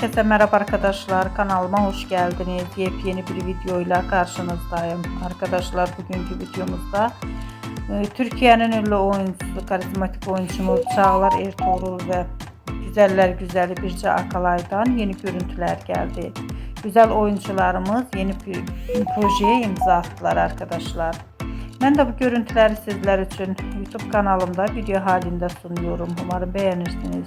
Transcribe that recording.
Herkese merhaba arkadaşlar. Kanalıma hoş geldiniz. Yepyeni bir videoyla karşınızdayım. Arkadaşlar bugünkü videomuzda e, Türkiye'nin ünlü oyuncusu, karizmatik oyuncumuz Çağlar Ertuğrul ve Güzeller Güzeli Birce Akalay'dan yeni görüntüler geldi. Güzel oyuncularımız yeni bir projeye imza attılar arkadaşlar. Ben de bu görüntüleri sizler için YouTube kanalımda video halinde sunuyorum. Umarım beğenirsiniz.